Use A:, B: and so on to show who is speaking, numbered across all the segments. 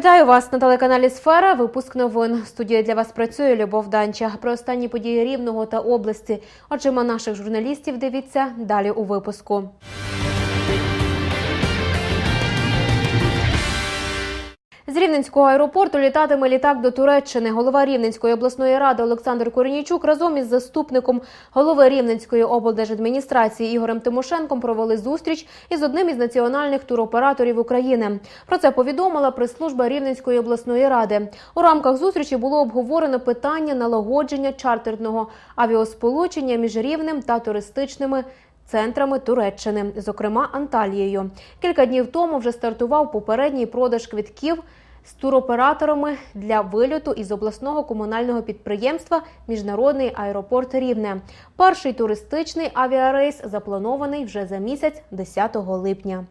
A: Вітаю вас на телеканалі Сфера. Випуск новин. Студія для вас працює Любов Данча. Про останні події Рівного та області. Очима наших журналістів дивіться далі у випуску. З Рівненського аеропорту літатиме літак до Туреччини. Голова Рівненської обласної ради Олександр Коренічук разом із заступником голови Рівненської облдержадміністрації Ігорем Тимошенком провели зустріч із одним із національних туроператорів України. Про це повідомила прес-служба Рівненської обласної ради. У рамках зустрічі було обговорено питання налагодження чартерного авіасполучення між Рівнем та туристичними центрами Туреччини, зокрема Анталією. Кілька днів тому вже стартував попередній продаж квитків з туроператорами для вильоту із обласного комунального підприємства Міжнародний аеропорт Рівне. Перший туристичний авіарейс запланований вже за місяць 10 липня.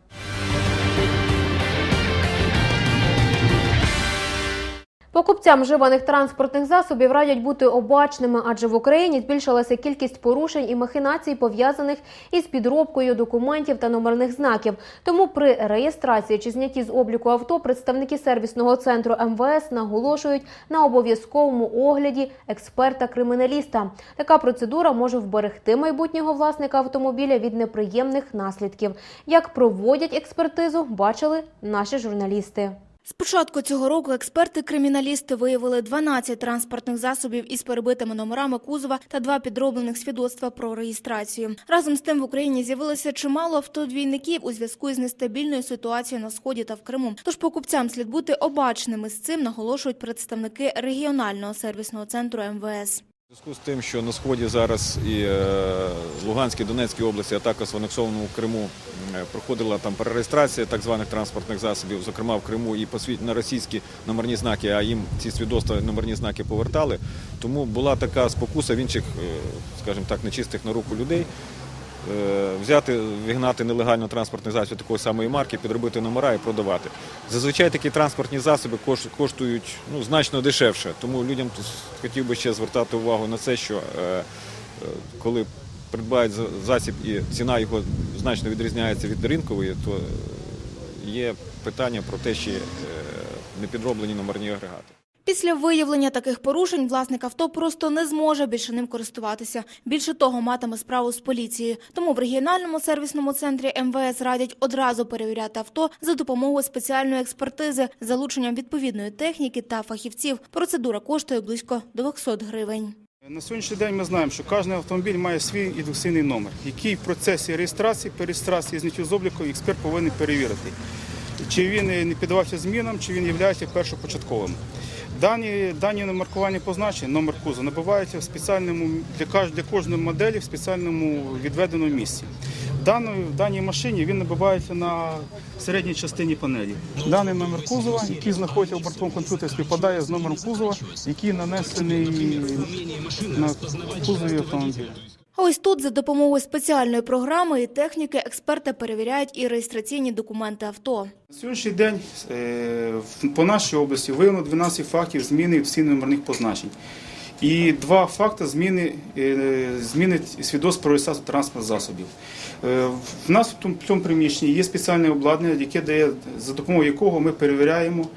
A: Покупцям вживаних транспортних засобів радять бути обачними, адже в Україні збільшилася кількість порушень і махінацій, пов'язаних із підробкою документів та номерних знаків. Тому при реєстрації чи знятті з обліку авто представники сервісного центру МВС наголошують на обов'язковому огляді експерта-криміналіста. Така процедура може вберегти майбутнього власника автомобіля від неприємних наслідків. Як проводять експертизу, бачили наші журналісти.
B: З початку цього року експерти-криміналісти виявили 12 транспортних засобів із перебитими номерами кузова та два підроблених свідоцтва про реєстрацію. Разом з тим в Україні з'явилося чимало автодвійників у зв'язку із нестабільною ситуацією на сході та в Криму. Тож покупцям слід бути обачними з цим, наголошують представники регіонального сервісного центру МВС.
C: Зв'язку з тим, що на сході зараз і е, Луганській, Донецькій області, а також в анексованому Криму е, проходила там перереєстрація так званих транспортних засобів, зокрема в Криму і на російські номерні знаки, а їм ці свідоцтва номерні знаки повертали. Тому була така спокуса в інших, е, скажімо так, нечистих на руку людей. Е, Взяти, вигнати нелегально транспортний засіб такої самої марки, підробити номера і продавати. Зазвичай такі транспортні засоби коштують ну, значно дешевше. Тому людям хотів би ще звертати увагу на це, що е, е, коли придбають засіб і ціна його значно відрізняється від ринкової, то є питання про те, е, не підроблені номерні агрегати.
B: Після виявлення таких порушень власник авто просто не зможе більше ним користуватися. Більше того, матиме справу з поліцією. Тому в регіональному сервісному центрі МВС радять одразу перевіряти авто за допомогою спеціальної експертизи, залученням відповідної техніки та фахівців. Процедура коштує близько 200 гривень.
D: На сьогоднішній день ми знаємо, що кожен автомобіль має свій ідентифікаційний номер, який в процесі реєстрації, перереєстрації, зняття з обліку експерт повинен перевірити, чи він не піддавався змінам, чи він є першопочатковим. Дані, дані на маркування позначення, номер кузова, набуваються в спеціальному для для кожної моделі в спеціальному відведеному місці. Даної, в даній машині він набувається на середній частині панелі. Даний номер кузова, який знаходиться у бортовому комп'ютері, співпадає з номером кузова, який нанесений на кузові автомобіля.
B: Ось тут за допомогою спеціальної програми і техніки експерти перевіряють і реєстраційні документи авто.
D: На сьогоднішній день е, по нашій області виявлено 12 фактів зміни всіх номерних позначень. І два факти зміни, е, зміни свідоцтв про реєстрацію транспортних засобів. Е, В нас в цьому приміщенні є спеціальне обладнання, яке дає, за допомогою якого ми перевіряємо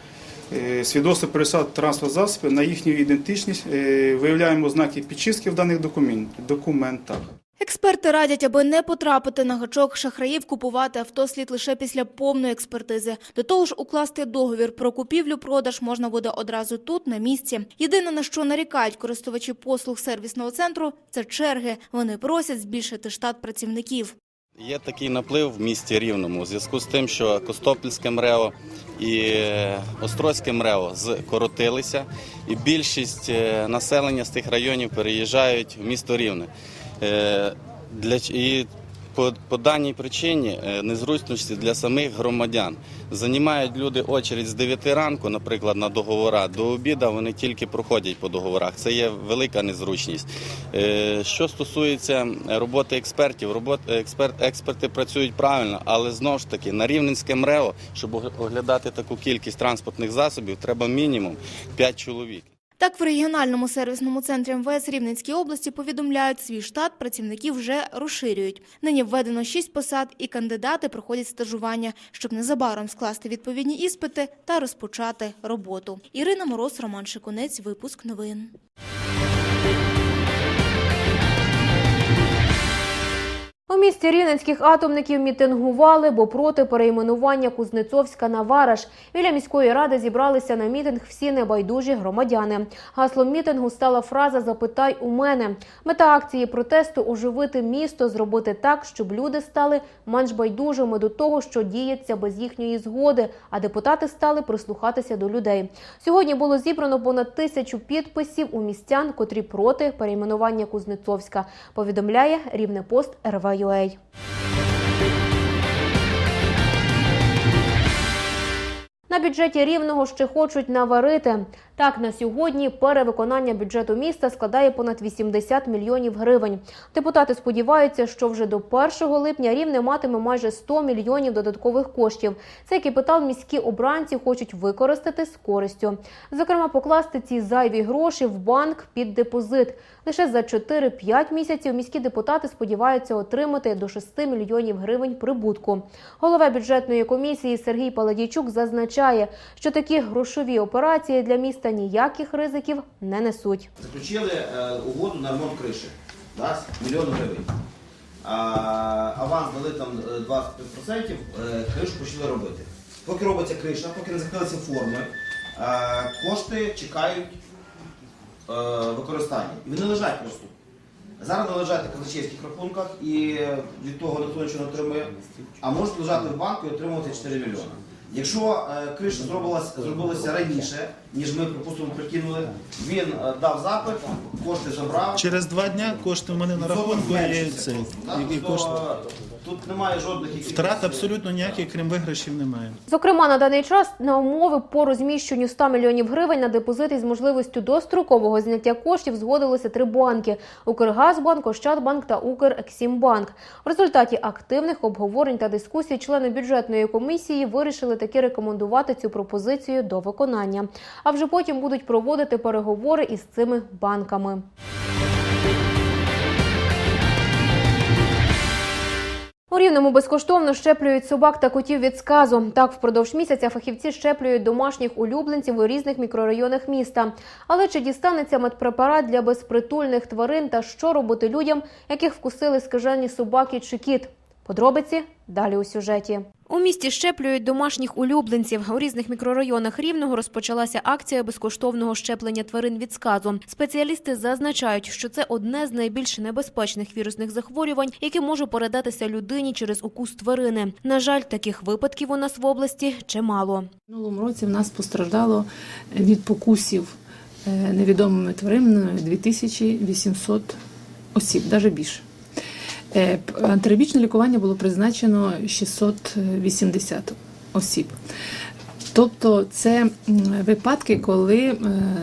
D: свідоцтво про реєстрацію транспортних засобів на їхню ідентичність, е, виявляємо ознаки підчистки в даних документ- документах.
B: Експерти радять, аби не потрапити на гачок шахраїв, купувати авто слід лише після повної експертизи. До того ж, укласти договір про купівлю-продаж можна буде одразу тут, на місці. Єдине, на що нарікають користувачі послуг сервісного центру, це черги. Вони просять збільшити штат працівників.
E: Є такий наплив в місті Рівному у зв'язку з тим, що Костопільське МРЕО і е, Острозьке МРЕО скоротилися, і більшість е, населення з тих районів переїжджають в місто Рівне. Е, Для, і по, по даній причині е, незручності для самих громадян. Займають люди очередь з 9 ранку, наприклад, на договора. До обіду вони тільки проходять по договорах. Це є велика незручність. Е, Що стосується роботи експертів, робот, експерт, експерти працюють правильно, але знову ж таки на Рівненське МРЕО, щоб оглядати таку кількість транспортних засобів, треба мінімум 5 чоловік.
B: Так, в регіональному сервісному центрі МВС Рівненській області повідомляють, свій штат працівників вже розширюють. Нині введено шість посад, і кандидати проходять стажування, щоб незабаром скласти відповідні іспити та розпочати роботу. Ірина Мороз, Роман Шикунець, випуск новин.
A: У місті Рівненських атомників мітингували, бо проти перейменування Кузнецовська на Вараш. Біля міської ради зібралися на мітинг всі небайдужі громадяни. Гаслом мітингу стала фраза Запитай у мене. Мета акції протесту оживити місто, зробити так, щоб люди стали менш байдужими до того, що діється без їхньої згоди, а депутати стали прислухатися до людей. Сьогодні було зібрано понад тисячу підписів у містян, котрі проти перейменування Кузнецовська. Повідомляє Рівнепост Anyway. На бюджеті рівного ще хочуть наварити. Так, на сьогодні перевиконання бюджету міста складає понад 80 мільйонів гривень. Депутати сподіваються, що вже до 1 липня рівне матиме майже 100 мільйонів додаткових коштів. Цей капітал міські обранці хочуть використати з користю. Зокрема, покласти ці зайві гроші в банк під депозит. Лише за 4-5 місяців міські депутати сподіваються отримати до 6 мільйонів гривень прибутку. Голова бюджетної комісії Сергій Паладійчук зазначає, що такі грошові операції для міста ніяких ризиків не несуть.
F: Заключили е, угоду на ремонт криші. Мільйон гривень. Аванс дали там е, 25%, е, кришу почали робити. Поки робиться криша, поки не закрилися форми, е, кошти чекають е, використання. І вони лежать просто. Зараз вони лежать на казначейських рахунках і від того ніхто нічого не отримує, а можуть лежати в банку і отримувати 4 мільйони. Якщо е, криша зробилася, зробилася раніше, ніж ми, припустимо, прикинули, він е, дав запит, кошти забрав.
G: Через два дня кошти в мене на рахунку і це. І, і кошти.
F: Тут немає жодних якихось-
G: Втрат абсолютно ніяких, крім виграшів, немає.
A: Зокрема, на даний час на умови по розміщенню 100 мільйонів гривень на депозити з можливістю дострокового зняття коштів згодилися три банки: Укргазбанк, Ощадбанк та Укрексімбанк. В результаті активних обговорень та дискусій члени бюджетної комісії вирішили таки рекомендувати цю пропозицію до виконання. А вже потім будуть проводити переговори із цими банками. У Рівному безкоштовно щеплюють собак та котів від сказу. Так, впродовж місяця фахівці щеплюють домашніх улюбленців у різних мікрорайонах міста. Але чи дістанеться медпрепарат для безпритульних тварин та що робити людям, яких вкусили скажені собаки чи кіт? Подробиці далі у сюжеті. У місті щеплюють домашніх улюбленців. У різних мікрорайонах Рівного розпочалася акція безкоштовного щеплення тварин від сказу. Спеціалісти зазначають, що це одне з найбільш небезпечних вірусних захворювань, яке може передатися людині через укус тварини. На жаль, таких випадків у нас в області чимало.
H: Минулому році в нас постраждало від покусів е, невідомими тваринами 2800 осіб, навіть більше. Е, Антирабічне лікування було призначено 680 осіб. Тобто це випадки, коли е,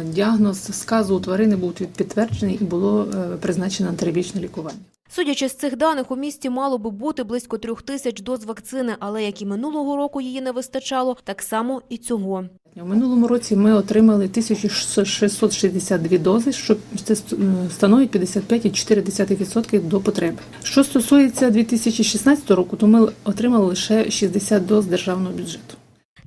H: діагноз сказу у тварини був підтверджений і було е, призначено антирабічне лікування.
A: Судячи з цих даних, у місті мало би бути близько трьох тисяч доз вакцини, але як і минулого року її не вистачало, так само і цього.
H: У минулому році ми отримали 1662 дози, що це ст- становить 55,4% до потреби. Що стосується 2016 року, то ми отримали лише 60 доз державного бюджету.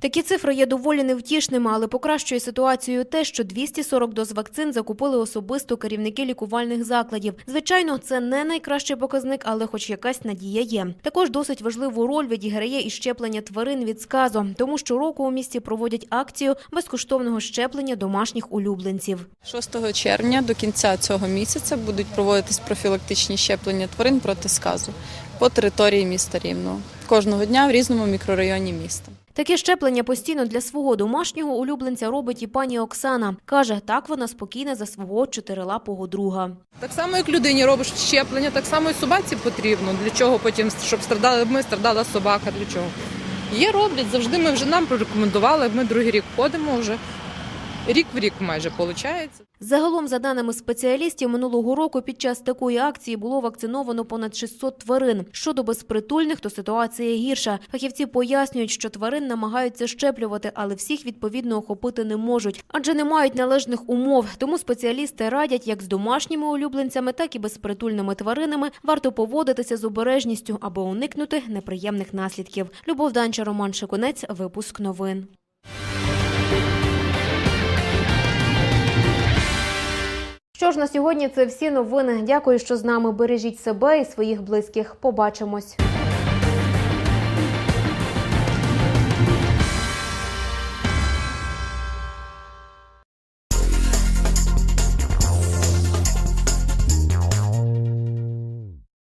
A: Такі цифри є доволі невтішними, але покращує ситуацію те, що 240 доз вакцин закупили особисто керівники лікувальних закладів. Звичайно, це не найкращий показник, але хоч якась надія є. Також досить важливу роль відіграє і щеплення тварин від сказу, тому що року у місті проводять акцію безкоштовного щеплення домашніх улюбленців.
I: 6 червня до кінця цього місяця будуть проводитись профілактичні щеплення тварин проти сказу по території міста Рівного кожного дня в різному мікрорайоні міста.
A: Таке щеплення постійно для свого домашнього улюбленця робить і пані Оксана. Каже, так вона спокійна за свого чотирилапого друга.
J: Так само, як людині робиш щеплення, так само і собаці потрібно. Для чого потім, щоб страдали ми, страдала собака. Для чого? Є роблять завжди. Ми вже нам прорекомендували. Ми другий рік ходимо вже. Рік в рік майже виходить.
A: Загалом, за даними спеціалістів, минулого року під час такої акції було вакциновано понад 600 тварин. Щодо безпритульних, то ситуація гірша. Фахівці пояснюють, що тварин намагаються щеплювати, але всіх відповідно охопити не можуть, адже не мають належних умов. Тому спеціалісти радять, як з домашніми улюбленцями, так і безпритульними тваринами варто поводитися з обережністю, аби уникнути неприємних наслідків. Любов Данча, Роман Шикунець, випуск новин. Ж на сьогодні це всі новини. Дякую, що з нами бережіть себе і своїх близьких. Побачимось.